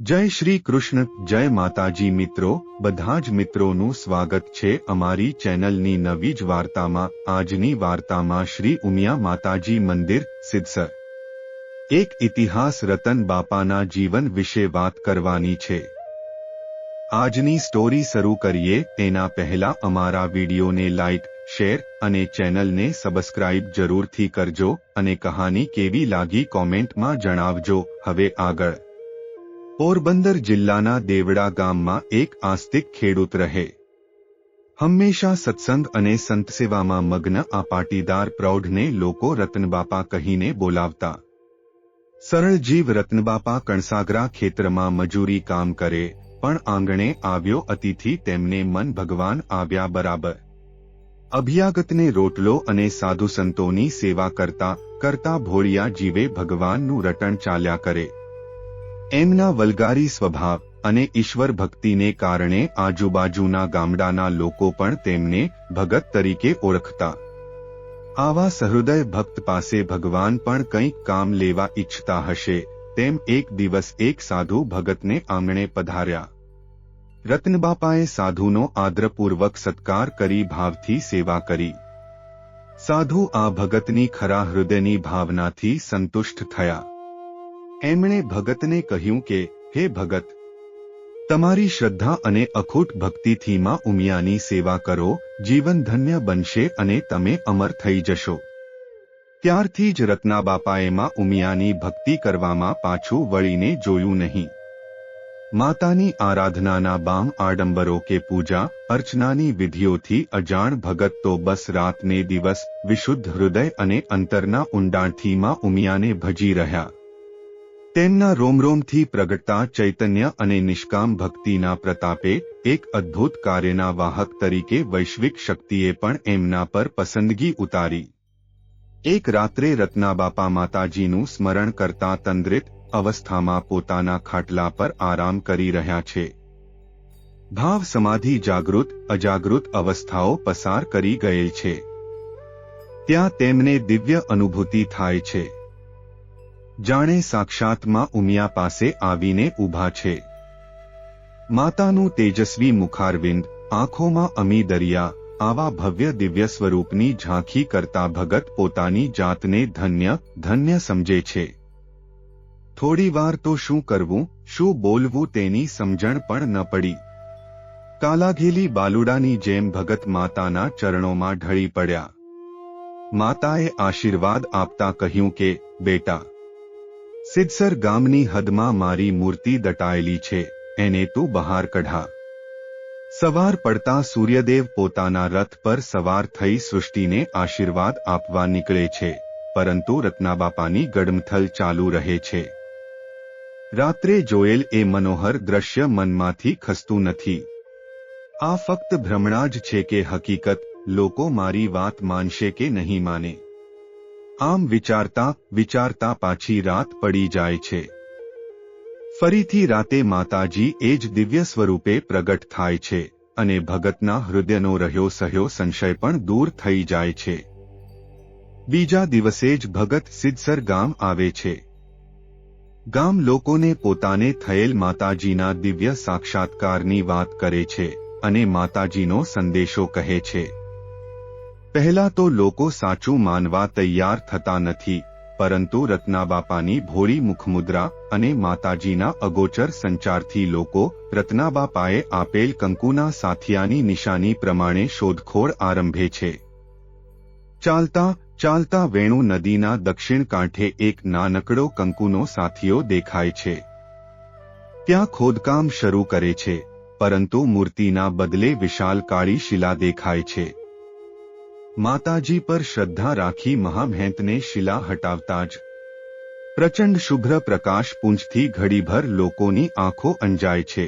જય શ્રી કૃષ્ણ, જય માતાજી મિત્રો, બધા જ મિત્રોનું સ્વાગત છે અમારી ચેનલની નવી જ વાર્તામાં, આજની વાર્તામાં શ્રી ઉમિયા માતાજી મંદિર, સિદ્ધસર. એક ઇતિહાસ રતન બાપાના જીવન વિશે વાત કરવાની છે. આજની સ્ટોરી શરૂ કરીએ, તેના પહેલા અમારા વિડીયોને લાઇક શેર અને ચેનલને સબસ્ક્રાઇબ જરૂરથી કરજો અને કહાની કેવી લાગી કોમેન્ટમાં જણાવજો. હવે આગળ. પોરબંદર જિલ્લાના દેવડા ગામમાં એક આસ્તિક ખેડૂત રહે. હંમેશા સત્સંગ અને સંતસેવામાં મગ્ન આ પાટીદાર પ્રૌઢને લોકો રતનબાપા કહીને બોલાવતા. સરળ જીવ રત્નબાપા કણસાગરા ખેતરમાં મજૂરી કામ કરે, પણ આંગણે આવ્યો અતિથિ તેમને મન ભગવાન આવ્યા બરાબર. અભ્યાગતને રોટલો અને સાધુ સંતોની સેવા કરતા કરતા ભોળિયા જીવે ભગવાનનું રટણ ચાલ્યા કરે. એમના વલગારી સ્વભાવ અને ઈશ્વર ભક્તિને કારણે આજુબાજુના ગામડાના લોકો પણ તેમને ભગત તરીકે ઓળખતા. આવા સહૃદય ભક્ત પાસે ભગવાન પણ કંઈક કામ લેવા ઈચ્છતા હશે, તેમ એક દિવસ એક સાધુ ભગતને આંગણે પધાર્યા. રત્નબાપાએ સાધુનો આદરપૂર્વક સત્કાર કરી ભાવથી સેવા કરી. સાધુ આ ભગતની ખરા હૃદયની ભાવનાથી સંતુષ્ટ થયા. એમણે ભગતને કહ્યું કે, હે ભગત, તમારી શ્રદ્ધા અને અખૂટ ભક્તિથી માં ઉમિયાની સેવા કરો, જીવન ધન્ય બનશે અને તમે અમર થઈ જશો. ત્યારથી જ રત્નાબાપાએ માં ઉમિયાની ભક્તિ કરવામાં પાછું વળીને જોયું નહીં. માતાની આરાધનાના બામ આડંબરો કે પૂજા, અર્ચનાની વિધિઓથી અજાણ ભગત તો બસ રાતને દિવસ વિશુદ્ધ હૃદય અને અંતરના ઊંડાણથી માં ઉમિયાને ભજી રહ્યા. તેમના રોમરોમથી પ્રગટતા ચૈતન્ય અને નિષ્કામ ભક્તિના પ્રતાપે એક અદ્ભુત કાર્યના વાહક તરીકે વૈશ્વિક શક્તિએ પણ એમના પર પસંદગી ઉતારી. એક રાત્રે રત્નાબાપા માતાજીનું સ્મરણ કરતા તંદ્રિત અવસ્થામાં પોતાના ખાટલા પર આરામ કરી રહ્યા છે. ભાવ સમાધિ જાગૃત, અજાગૃત અવસ્થાઓ પસાર કરી ગયેલ છે. ત્યાં તેમને દિવ્ય અનુભૂતિ થાય છે. જાણે સાક્ષાતમાં ઉમિયા પાસે આવીને ઊભા છે. માતાનું તેજસ્વી મુખારવિંદ, આંખોમાં અમી દરિયા, આવા ભવ્ય દિવ્ય સ્વરૂપની ઝાંખી કરતા ભગત પોતાની જાતને ધન્ય ધન્ય સમજે છે. થોડીવાર તો શું કરવું, શું બોલવું તેની સમજણ પણ ન પડી. કાલાઘેલી બાલુડાની જેમ ભગત માતાના ચરણોમાં ઢળી પડ્યા. માતાએ આશીર્વાદ આપતા કહ્યું કે, બેટા સિદ્ધસર ગામની હદમાં મારી મૂર્તિ દટાયેલી છે, એને તું બહાર કઢા. સવાર પડતા સૂર્યદેવ પોતાના રથ પર સવાર થઈ સૃષ્ટિને આશીર્વાદ આપવા નીકળે છે, પરંતુ રત્નાબાપાની ગડમથલ ચાલુ રહે છે. રાત્રે જોયેલ એ મનોહર દ્રશ્ય મનમાંથી ખસતું નથી. આ ફક્ત ભ્રમણા જ છે કે હકીકત, લોકો મારી વાત માનશે કે નહીં માને. આમ વિચારતા વિચારતા પાછી રાત પડી જાય છે. ફરીથી રાતે માતાજી એ જ દિવ્ય સ્વરૂપે પ્રગટ થાય છે અને ભગતના હૃદયનો રહ્યો સહ્યો સંશય પણ દૂર થઈ જાય છે. બીજા દિવસે જ ભગત સિદ્ધસર ગામ આવે છે. ગામ લોકોને પોતાને થયેલ માતાજીના દિવ્ય સાક્ષાત્કારની વાત કરે છે અને માતાજીનો સંદેશો કહે છે. પહેલા તો લોકો સાચું માનવા તૈયાર થતા નથી, પરંતુ રત્નાબાપાની ભોળી મુખમુદ્રા અને માતાજીના અગોચર સંચારથી લોકો રત્નાબાપાએ આપેલ કંકુના સાથિયાની નિશાની પ્રમાણે શોધખોળ આરંભે છે. ચાલતા ચાલતા વેણુ નદીના દક્ષિણ કાંઠે એક નાનકડો કંકુનો સાથીઓ દેખાય છે. ત્યાં ખોદકામ શરૂ કરે છે, પરંતુ મૂર્તિના બદલે વિશાલ કાળી શિલા દેખાય છે. માતાજી પર શ્રદ્ધા રાખી મહામહેંતને શિલા હટાવતા જ પ્રચંડ શુભ્ર પ્રકાશ પુંજથી ઘડીભર લોકોની આંખો અંજાય છે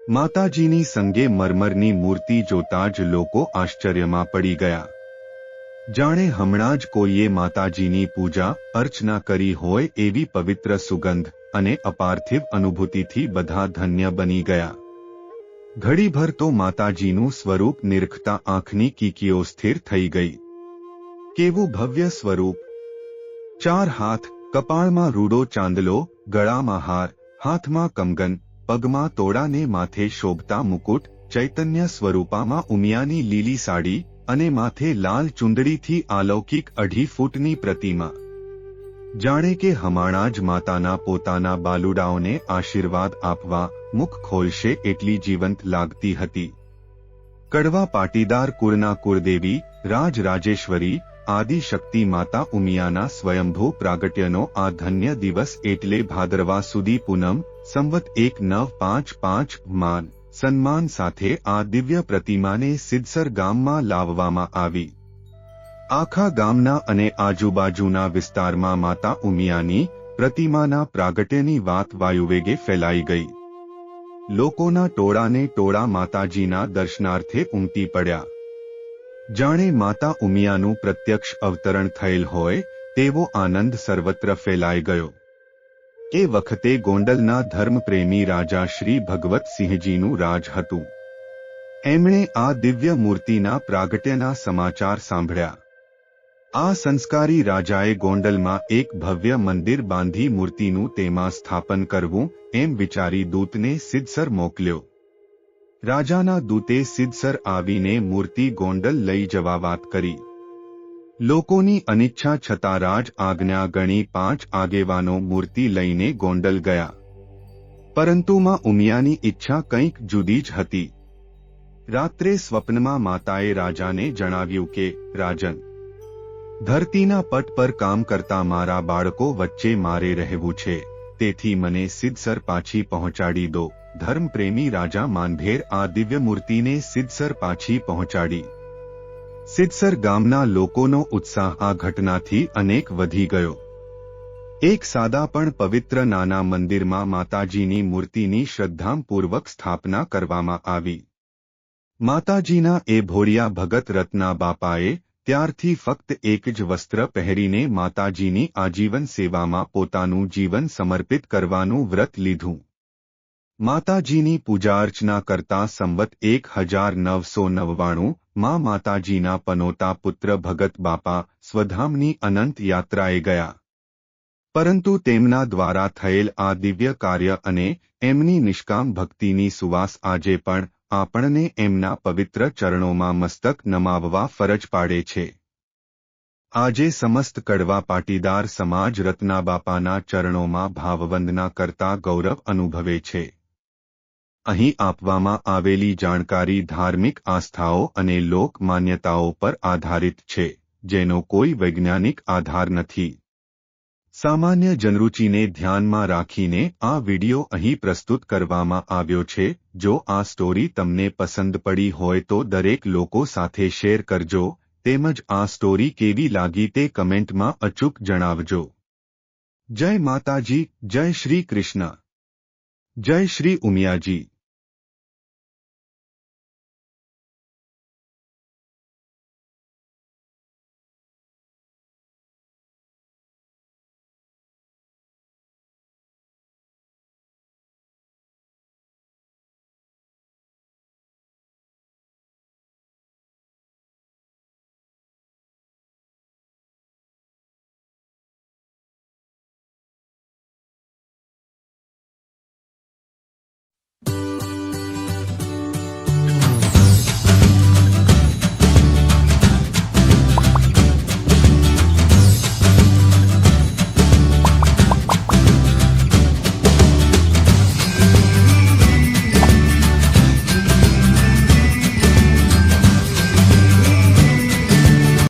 માતાજીની સંગે મરમરની મૂર્તિ જોતા જ લોકો આશ્ચર્યમાં પડી ગયા જાણે હમણાં જ કોઈએ માતાજીની પૂજા અર્ચના કરી હોય એવી પવિત્ર સુગંધ અને અપાર્થિવ અનુભૂતિથી બધા ધન્ય બની ગયા ઘડીભર તો માતાજીનું સ્વરૂપ નિરખતા આંખની કીકીઓ સ્થિર થઈ ગઈ. કેવું ભવ્ય સ્વરૂપ. ચાર હાથ, કપાળમાં રૂડો ચાંદલો, ગળામાં હાર, હાથમાં કમગન પગમાં તોડાને માથે શોભતા મુકુટ, ચૈતન્ય સ્વરૂપામાં ઉમિયાની લીલી સાડી અને માથે લાલ ચુંદડીથી અલૌકિક અઢી ફૂટની પ્રતિમા. જાણે કે હમાણા જ માતાના પોતાના બાલુડાઓને આશીર્વાદ આપવા મુખ ખોલશે એટલી જીવંત લાગતી હતી. કડવા પાટીદાર કુરના કુરદેવી રાજ રાજરાજેશ્વરી, આદિશક્તિ માતા ઉમિયાના સ્વયંભૂ પ્રાગટ્યનો આ ધન્ય દિવસ એટલે ભાદરવા સુધી પૂનમ, સંવત એક નવ પાંચ પાંચ માન, સન્માન સાથે આ દિવ્ય પ્રતિમાને સિદ્ધસર ગામમાં લાવવામાં આવી. આખા ગામના અને આજુબાજુના વિસ્તારમાં માતા ઉમિયાની પ્રતિમાના પ્રાગટ્યની વાત વાયુવેગે ફેલાઈ ગઈ. લોકોના ટોળાને ટોળા માતાજીના દર્શનાર્થે ઉમટી પડ્યા. જાણે માતા ઉમિયાનું પ્રત્યક્ષ અવતરણ થયેલ હોય, તેવો આનંદ સર્વત્ર ફેલાઈ ગયો. એ વખતે ગોંડલના ધર્મપ્રેમી રાજા શ્રી ભગવતસિંહજીનું રાજ હતું. એમણે આ દિવ્ય મૂર્તિના પ્રાગટ્યના સમાચાર સાંભળ્યા. આ સંસ્કારી રાજાએ ગોંડલમાં એક ભવ્ય મંદિર બાંધી મૂર્તિનું તેમાં સ્થાપન કરવું, એમ વિચારી દૂતને સિદ્ધસર મોકલ્યો. રાજાના દૂતે સિદ્ધસર આવીને મૂર્તિ ગોંડલ લઈ જવા વાત કરી. લોકોની અનિચ્છા છતાં રાજ આજ્ઞા ગણી પાંચ આગેવાનો મૂર્તિ લઈને ગોંડલ ગયા. પરંતુ માં ઉમિયાની ઈચ્છા કંઈક જુદી જ હતી. રાત્રે સ્વપ્નમાં માતાએ રાજાને જણાવ્યું કે, રાજન ધરતીના પટ પર કામ કરતા મારા બાળકો વચ્ચે મારે રહેવું છે. તેથી મને સિદ્ધસર પાછી પહોંચાડી દો. ધર્મપ્રેમી રાજા માનભેર આ દિવ્ય મૂર્તિને સિદ્ધસર પાછી પહોંચાડી. સિદ્ધસર ગામના લોકોનો ઉત્સાહ આ ઘટનાથી અનેક વધી ગયો. એક સાદા પણ પવિત્ર નાના મંદિરમાં માતાજીની મૂર્તિની શ્રદ્ધાપૂર્વક સ્થાપના કરવામાં આવી. માતાજીના એ ભોળિયા ભગત રત્ના બાપાએ ત્યારથી ફક્ત એક જ વસ્ત્ર પહેરીને માતાજીની આજીવન સેવામાં પોતાનું જીવન સમર્પિત કરવાનું વ્રત લીધું. માતાજીની પૂજા અર્ચના કરતા સંવત એક હજાર નવસો નવ્વાણું માં માતાજીના પનોતા પુત્ર ભગત બાપા સ્વધામની અનંત યાત્રાએ ગયા. પરંતુ તેમના દ્વારા થયેલ આ દિવ્ય કાર્ય અને એમની નિષ્કામ ભક્તિની સુવાસ આજે પણ આપણને એમના પવિત્ર ચરણોમાં મસ્તક નમાવવા ફરજ પાડે છે. આજે સમસ્ત કડવા પાટીદાર સમાજ રત્નાબાપાના ચરણોમાં ભાવવંદના કરતા ગૌરવ અનુભવે છે. અહીં આપવામાં આવેલી જાણકારી ધાર્મિક આસ્થાઓ અને લોક માન્યતાઓ પર આધારિત છે, જેનો કોઈ વૈજ્ઞાનિક આધાર નથી. સામાન્ય જનરૂચિને ધ્યાનમાં રાખીને આ વિડિયો અહીં પ્રસ્તુત કરવામાં આવ્યો છે. જો આ સ્ટોરી તમને પસંદ પડી હોય તો દરેક લોકો સાથે શેર કરજો. તેમજ આ સ્ટોરી કેવી લાગી તે કમેન્ટમાં અચૂક જણાવજો. જય માતાજી, જય શ્રી કૃષ્ણ. જય શ્રી ઉમિયાજી.